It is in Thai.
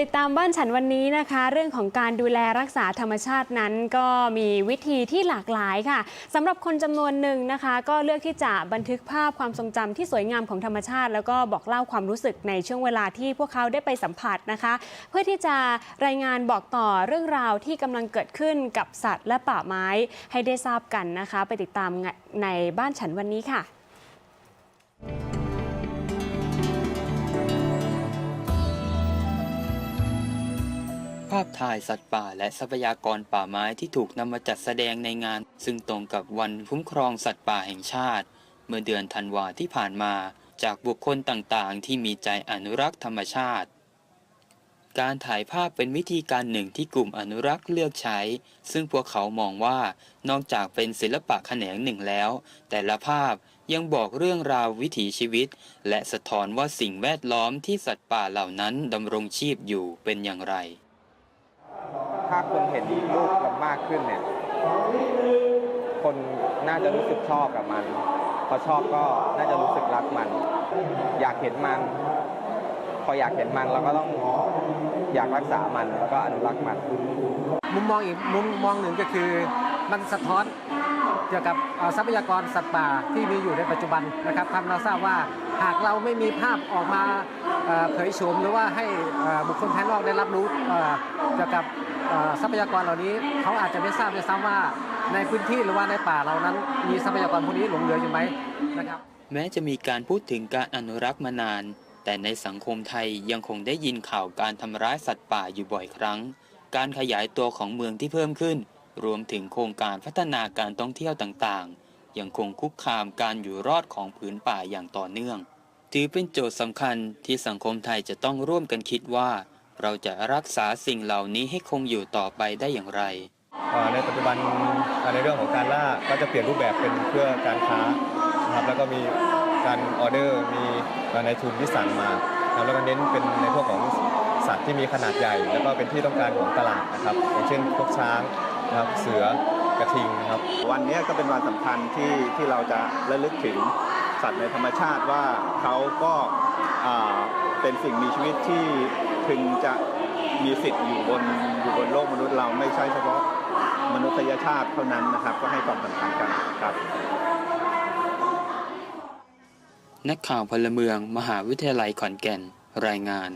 ติดตามบ้านฉันวันนี้นะคะ เรื่องของการดูแลรักษาธรรมชาตินั้น ก็มีวิธีที่หลากหลายค่ะสำหรับคนจำนวนหนึ่งนะคะ ก็เลือกที่จะบันทึกภาพความทรงจำที่สวยงามของธรรมชาติ แล้วก็บอกเล่าความรู้สึกในช่วงเวลาที่พวกเขาได้ไปสัมผัสนะคะ เพื่อที่จะรายงานบอกต่อเรื่องราวที่กำลังเกิดขึ้นกับสัตว์และป่าไม้ให้ได้ทราบกันนะคะ ไปติดตามในบ้านฉันวันนี้ค่ะาพถ่ายสัตว์ป่าและทรัพยากรป่าไม้ที่ถูกนำมาจัดแสดงในงาน ซึ่งตรงกับวันคุ้มครองสัตว์ป่าแห่งชาติ เมื่อเดือนธันวาที่ผ่านมา จากบุคคลต่างๆ ที่มีใจอนุรักษ์ธรรมชาติ การถ่ายภาพเป็นวิธีการหนึ่งที่กลุ่มอนุรักษ์เลือกใช้ ซึ่งพวกเขามองว่านอกจากเป็นศิลปะแขนงหนึ่งแล้ว แต่ละภาพยังบอกเรื่องราววิถีชีวิต และสะท้อนว่าสิ่งแวดล้อมที่สัตว์ป่าเหล่านั้นดำรงชีพอยู่เป็นอย่างไร ถ้าคนเห็นรูปมันมากขึ้นเนี่ย คนน่าจะรู้สึกชอบกับมัน พอชอบก็น่าจะรู้สึกรักมัน อยากเห็นมัน พออยากเห็นมันเราก็ต้องอยากรักษามันแล้วก็อนุรักษ์มัน มุมมองอีกมุมมองหนึ่งก็คือมันสะท้อน เกี่ยวกับทรัพยากรสัตว์ป่าที่มีอยู่ในปัจจุบันนะครับทำเราทราบว่าหากเราไม่มีภาพออกมาเผยโฉมหรือว่าให้บุคคลภายนอกได้รับรู้เกี่ยวกับทรัพยากรเหล่านี้เขาอาจจะไม่ทราบด้วยซ้ำว่าในพื้นที่หรือว่าในป่าเรานั้น มีทรัพยากรพวกนี้หลงเหลืออยู่ไหมนะครับ แม้จะมีการพูดถึงการอนุรักษ์มานาน แต่ในสังคมไทยยังคงได้ยินข่าวการทำร้ายสัตว์ป่าอยู่บ่อยครั้ง การขยายตัวของเมืองที่เพิ่มขึ้น รวมถึงโครงการพัฒนาการท่องเที่ยวต่างๆ ยังคงคุกคามการอยู่รอดของผืนป่าอย่างต่อเนื่อง ถือเป็นโจทย์สำคัญที่สังคมไทยจะต้องร่วมกันคิดว่า เราจะรักษาสิ่งเหล่านี้ให้คงอยู่ต่อไปได้อย่างไร ในปัจจุบันในเรื่องของการล่าก็จะเปลี่ยนรูปแบบเป็นเพื่อการค้านะครับแล้วก็มีการออเดอร์มีในทุนที่สั่งมาครับแล้วก็เน้นเป็นในพวกของสัตว์ที่มีขนาดใหญ่ แล้วก็เป็นที่ต้องการของตลาดนะครับอย่างเช่นพวกช้าง นะครับเสือกระทิงนะครับ วันนี้ก็เป็นวันสำคัญที่ที่เราจะระลึกถึงสัตว์ในธรรมชาติว่าเขาก็อ่าเป็นสิ่งมีชีวิตที่พึงจะมีสิทธิ์อยู่บนอยู่บนโลกมนุษย์เราไม่ใช่เฉพาะมนุษยชาติเท่านั้นนะครับ ก็ให้ความสำคัญกันครับ นักข่าวพลเมือง มหาวิทยาลัยขอนแก่น รายงาน